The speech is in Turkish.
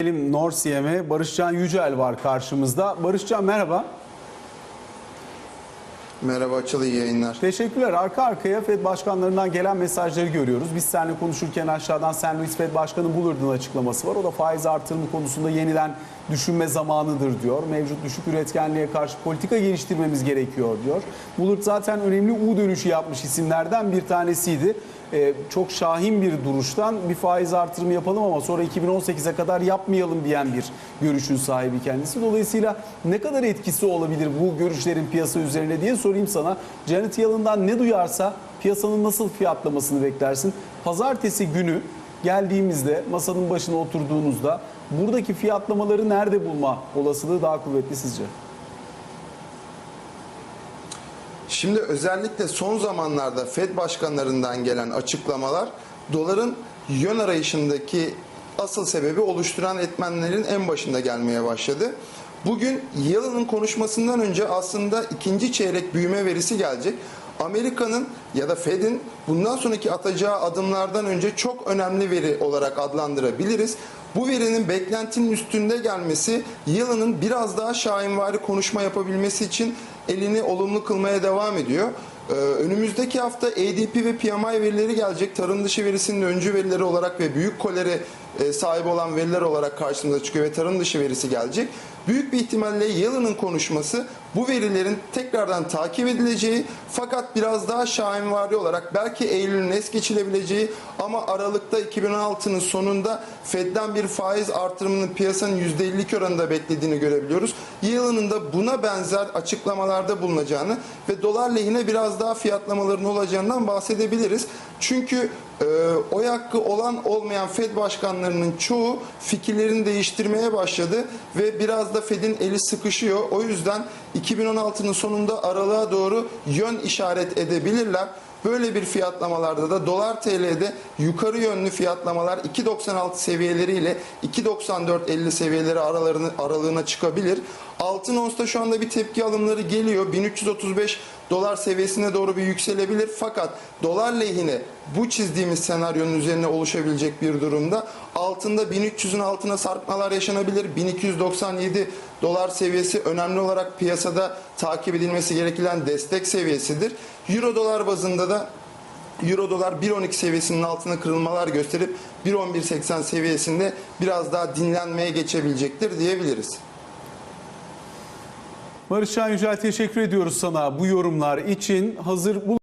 Elim Norsiyem'e Barışcan Yücel var karşımızda. Barışcan merhaba. Merhaba Açıl iyi yayınlar. Teşekkürler. Arka arkaya Fed başkanlarından gelen mesajları görüyoruz. Biz seninle konuşurken aşağıdan St. Louis Fed Başkanı Bullard'ın açıklaması var. O da faiz artırımı konusunda yeniden düşünme zamanıdır diyor. Mevcut düşük üretkenliğe karşı politika geliştirmemiz gerekiyor diyor. Bullard zaten önemli U dönüşü yapmış isimlerden bir tanesiydi. Ee, çok şahin bir duruştan bir faiz artırımı yapalım ama sonra 2018'e kadar yapmayalım diyen bir görüşün sahibi kendisi. Dolayısıyla ne kadar etkisi olabilir bu görüşlerin piyasa üzerine diye sorayım sana. Janet Yellen'dan ne duyarsa piyasanın nasıl fiyatlamasını beklersin? Pazartesi günü geldiğimizde masanın başına oturduğunuzda buradaki fiyatlamaları nerede bulma olasılığı daha kuvvetli sizce? Şimdi özellikle son zamanlarda Fed başkanlarından gelen açıklamalar doların yön arayışındaki asıl sebebi oluşturan etmenlerin en başında gelmeye başladı. Bugün Yellen'ın konuşmasından önce aslında ikinci çeyrek büyüme verisi gelecek. Amerika'nın ya da Fed'in bundan sonraki atacağı adımlardan önce çok önemli veri olarak adlandırabiliriz. Bu verinin beklentinin üstünde gelmesi Yellen'ın biraz daha şahinvari konuşma yapabilmesi için elini olumlu kılmaya devam ediyor. Ee, önümüzdeki hafta ADP ve PMI verileri gelecek. Tarım dışı verisinin öncü verileri olarak ve büyük kolere e, sahip olan veriler olarak karşımıza çıkıyor ve tarım dışı verisi gelecek. Büyük bir ihtimalle Yellen'ın konuşması bu verilerin tekrardan takip edileceği fakat biraz daha şahinvari olarak belki Eylül'ün es geçilebileceği ama Aralık'ta 2016'nın sonunda Fed'den bir faiz artırımının piyasanın %52 oranında beklediğini görebiliyoruz. Yellen'ın da buna benzer açıklamalarda bulunacağını ve dolar lehine biraz daha fiyatlamaların olacağından bahsedebiliriz. Çünkü e, oy hakkı olan olmayan Fed başkanlarının çoğu fikirlerini değiştirmeye başladı ve biraz da Fed'in eli sıkışıyor. O yüzden 2016'nın sonunda aralığa doğru yön işaret edebilirler. Böyle bir fiyatlamalarda da dolar TL'de yukarı yönlü fiyatlamalar 2.96 seviyeleriyle 2.94.50 seviyeleri aralarını, aralığına çıkabilir. Altın onsta şu anda bir tepki alımları geliyor. 1335 dolar seviyesine doğru bir yükselebilir. Fakat dolar lehine bu çizdiğimiz senaryonun üzerine oluşabilecek bir durumda altında 1300'ün altına sarkmalar yaşanabilir. 1297 dolar seviyesi önemli olarak piyasada takip edilmesi gereken destek seviyesidir. Euro dolar bazında da Euro dolar 1.12 seviyesinin altına kırılmalar gösterip 1.11.80 seviyesinde biraz daha dinlenmeye geçebilecektir diyebiliriz. Barışcan Yücel teşekkür ediyoruz sana bu yorumlar için. Hazır